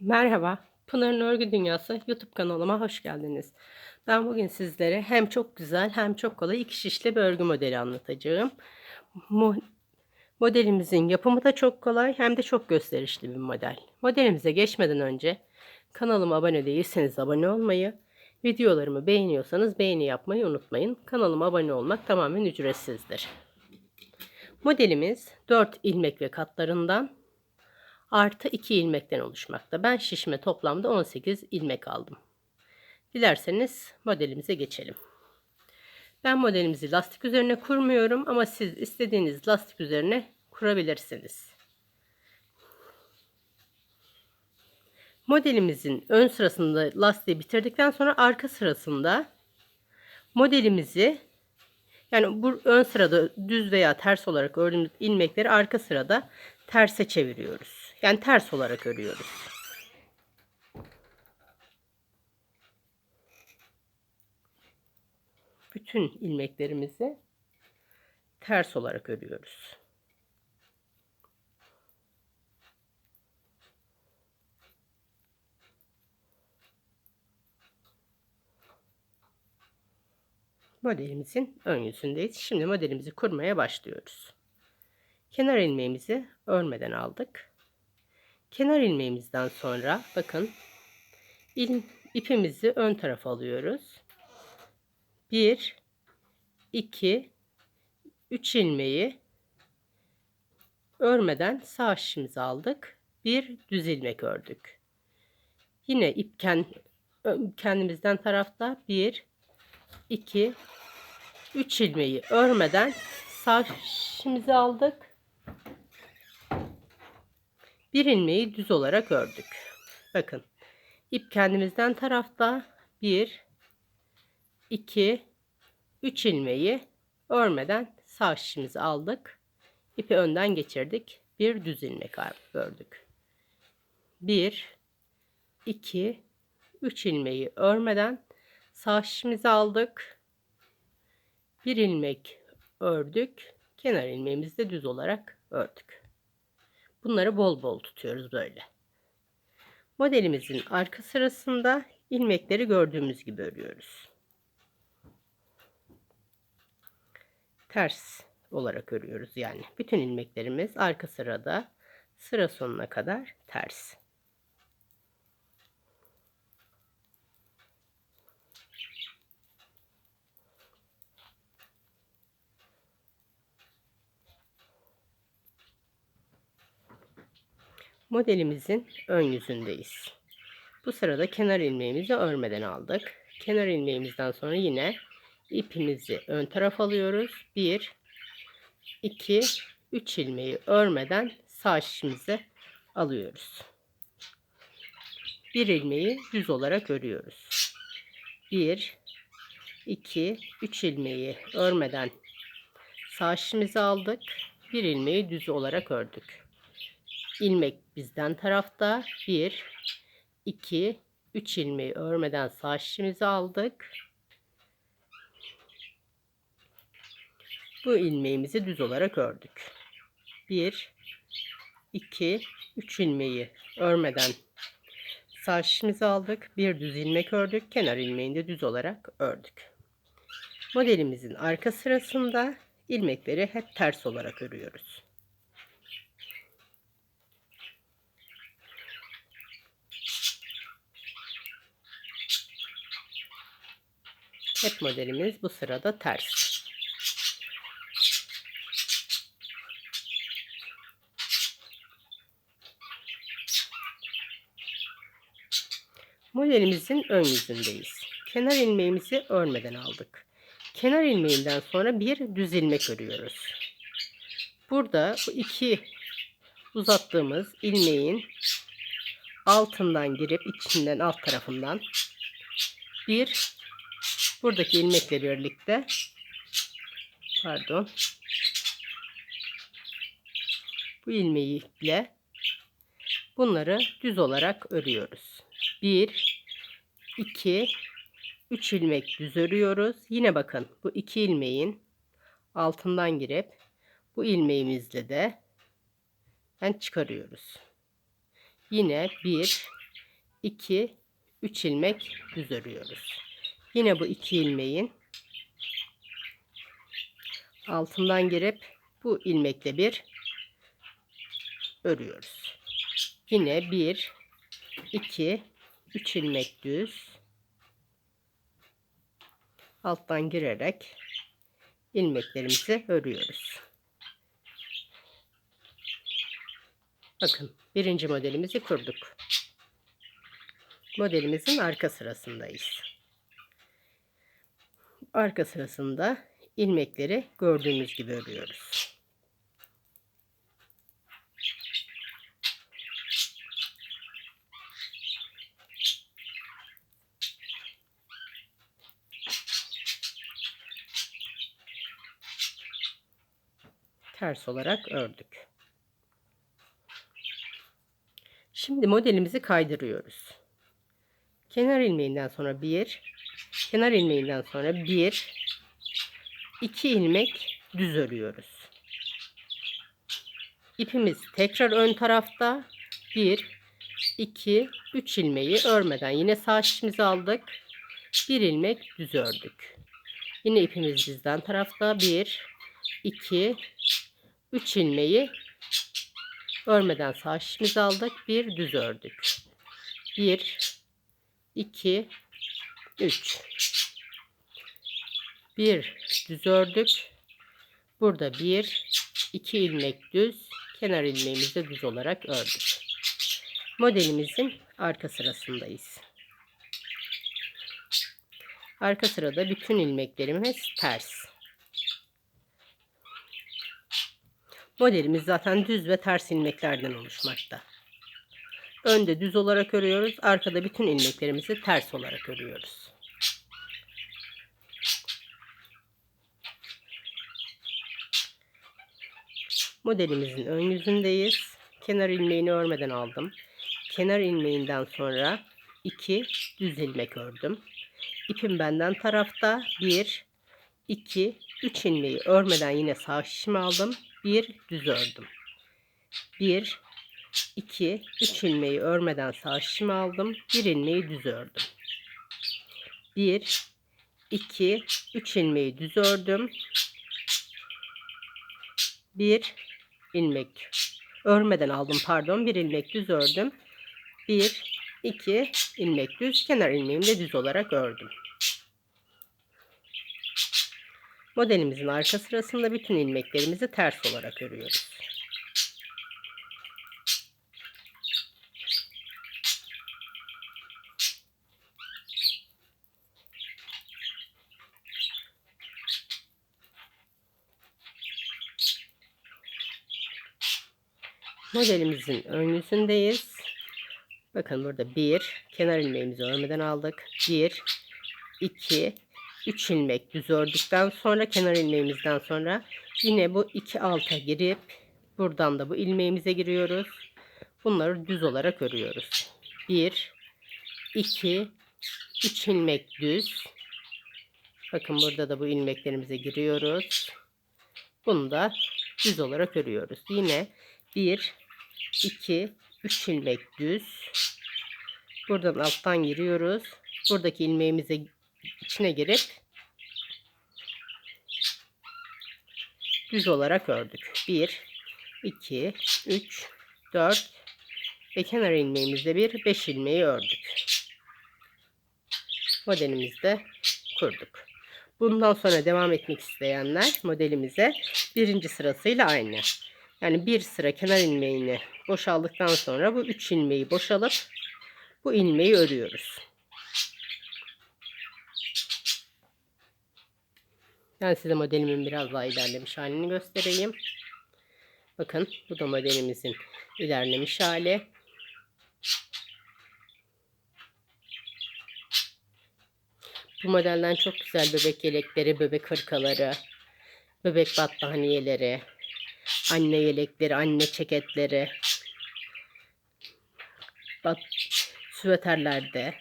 Merhaba, Pınar'ın Örgü Dünyası YouTube kanalıma hoş geldiniz. Ben bugün sizlere hem çok güzel hem çok kolay iki şişli bir örgü modeli anlatacağım. Mu- modelimizin yapımı da çok kolay hem de çok gösterişli bir model. Modelimize geçmeden önce kanalıma abone değilseniz abone olmayı, videolarımı beğeniyorsanız beğeni yapmayı unutmayın. Kanalıma abone olmak tamamen ücretsizdir. Modelimiz 4 ilmek ve katlarından artı 2 ilmekten oluşmakta. Ben şişme toplamda 18 ilmek aldım. Dilerseniz modelimize geçelim. Ben modelimizi lastik üzerine kurmuyorum ama siz istediğiniz lastik üzerine kurabilirsiniz. Modelimizin ön sırasında lastiği bitirdikten sonra arka sırasında modelimizi yani bu ön sırada düz veya ters olarak ördüğümüz ilmekleri arka sırada terse çeviriyoruz. Yani ters olarak örüyoruz. Bütün ilmeklerimizi ters olarak örüyoruz. Modelimizin ön yüzündeyiz. Şimdi modelimizi kurmaya başlıyoruz. Kenar ilmeğimizi örmeden aldık. Kenar ilmeğimizden sonra bakın il, ipimizi ön tarafa alıyoruz. 1 2 3 ilmeği örmeden sağ şişimizi aldık. Bir düz ilmek ördük. Yine ip kendimizden tarafta 1 2 3 ilmeği örmeden sağ şişimizi aldık. Bir ilmeği düz olarak ördük. Bakın ip kendimizden tarafta 1 2 3 ilmeği örmeden sağ şişimizi aldık. İpi önden geçirdik. Bir düz ilmek ördük. 1 2 3 ilmeği örmeden sağ şişimizi aldık. Bir ilmek ördük. Kenar ilmeğimizi de düz olarak ördük. Bunları bol bol tutuyoruz böyle. Modelimizin arka sırasında ilmekleri gördüğümüz gibi örüyoruz. Ters olarak örüyoruz yani. Bütün ilmeklerimiz arka sırada sıra sonuna kadar ters. Modelimizin ön yüzündeyiz. Bu sırada kenar ilmeğimizi örmeden aldık. Kenar ilmeğimizden sonra yine ipimizi ön taraf alıyoruz. 1 2 3 ilmeği örmeden sağ şişimize alıyoruz. Bir ilmeği düz olarak örüyoruz. 1 2 3 ilmeği örmeden sağ şişimizi aldık. Bir ilmeği düz olarak ördük ilmek bizden tarafta. 1, 2, 3 ilmeği örmeden sağ şişimizi aldık. Bu ilmeğimizi düz olarak ördük. 1, 2, 3 ilmeği örmeden sağ şişimizi aldık. Bir düz ilmek ördük. Kenar ilmeğini de düz olarak ördük. Modelimizin arka sırasında ilmekleri hep ters olarak örüyoruz. Hep modelimiz bu sırada ters. Modelimizin ön yüzündeyiz. Kenar ilmeğimizi örmeden aldık. Kenar ilmeğinden sonra bir düz ilmek örüyoruz. Burada bu iki uzattığımız ilmeğin altından girip içinden alt tarafından bir buradaki ilmekle birlikte pardon bu ilmeğiyle bunları düz olarak örüyoruz. 1 2 3 ilmek düz örüyoruz. Yine bakın bu iki ilmeğin altından girip bu ilmeğimizle de ben çıkarıyoruz. Yine 1 2 3 ilmek düz örüyoruz. Yine bu iki ilmeğin altından girip bu ilmekle bir örüyoruz. Yine 1 2 3 ilmek düz alttan girerek ilmeklerimizi örüyoruz. Bakın birinci modelimizi kurduk. Modelimizin arka sırasındayız. Arka sırasında ilmekleri gördüğümüz gibi örüyoruz. Ters olarak ördük. Şimdi modelimizi kaydırıyoruz. Kenar ilmeğinden sonra bir, kenar ilmeğinden sonra bir, iki ilmek düz örüyoruz. İpimiz tekrar ön tarafta. Bir, iki, üç ilmeği örmeden yine sağ şişimizi aldık. Bir ilmek düz ördük. Yine ipimiz bizden tarafta. Bir, iki, üç ilmeği örmeden sağ şişimizi aldık. Bir düz ördük. Bir, iki, üç. Bir düz ördük. Burada bir, iki ilmek düz, kenar ilmeğimizi düz olarak ördük. Modelimizin arka sırasındayız. Arka sırada bütün ilmeklerimiz ters. Modelimiz zaten düz ve ters ilmeklerden oluşmakta. Önde düz olarak örüyoruz. Arkada bütün ilmeklerimizi ters olarak örüyoruz. Modelimizin ön yüzündeyiz. Kenar ilmeğini örmeden aldım. Kenar ilmeğinden sonra 2 düz ilmek ördüm. İpim benden tarafta 1 2 3 ilmeği örmeden yine sağ şişimi aldım. 1 düz ördüm. 1 2 3 ilmeği örmeden sağ şişimi aldım. 1 ilmeği düz ördüm. 1 2 3 ilmeği düz ördüm. 1 ilmek örmeden aldım pardon. 1 ilmek düz ördüm. 1 2 ilmek düz kenar ilmeğimi de düz olarak ördüm. Modelimizin arka sırasında bütün ilmeklerimizi ters olarak örüyoruz. Modelimizin ön yüzündeyiz. Bakın burada bir kenar ilmeğimizi örmeden aldık. 1 2 3 ilmek düz ördükten sonra kenar ilmeğimizden sonra yine bu iki alta girip buradan da bu ilmeğimize giriyoruz. Bunları düz olarak örüyoruz. 1 2 3 ilmek düz. Bakın burada da bu ilmeklerimize giriyoruz. Bunu da düz olarak örüyoruz. Yine 1 2 3 ilmek düz. Buradan alttan giriyoruz. Buradaki ilmeğimize içine girip düz olarak ördük. 1 2 3 4 ve kenar ilmeğimizde bir 5 ilmeği ördük. Modelimizde kurduk. Bundan sonra devam etmek isteyenler modelimize birinci sırasıyla aynı. Yani bir sıra kenar ilmeğini boşaldıktan sonra bu üç ilmeği boşalıp bu ilmeği örüyoruz. Ben size modelimin biraz daha ilerlemiş halini göstereyim. Bakın bu da modelimizin ilerlemiş hali. Bu modelden çok güzel bebek yelekleri, bebek hırkaları, bebek battaniyeleri, anne yelekleri, anne ceketleri, bat, süveterlerde,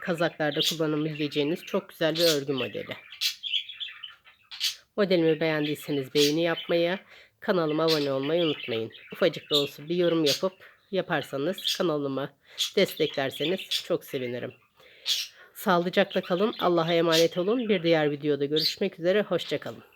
kazaklarda kullanabileceğiniz çok güzel bir örgü modeli. Modelimi beğendiyseniz beğeni yapmayı, kanalıma abone olmayı unutmayın. Ufacık da olsa bir yorum yapıp yaparsanız kanalımı desteklerseniz çok sevinirim. Sağlıcakla kalın. Allah'a emanet olun. Bir diğer videoda görüşmek üzere. Hoşçakalın.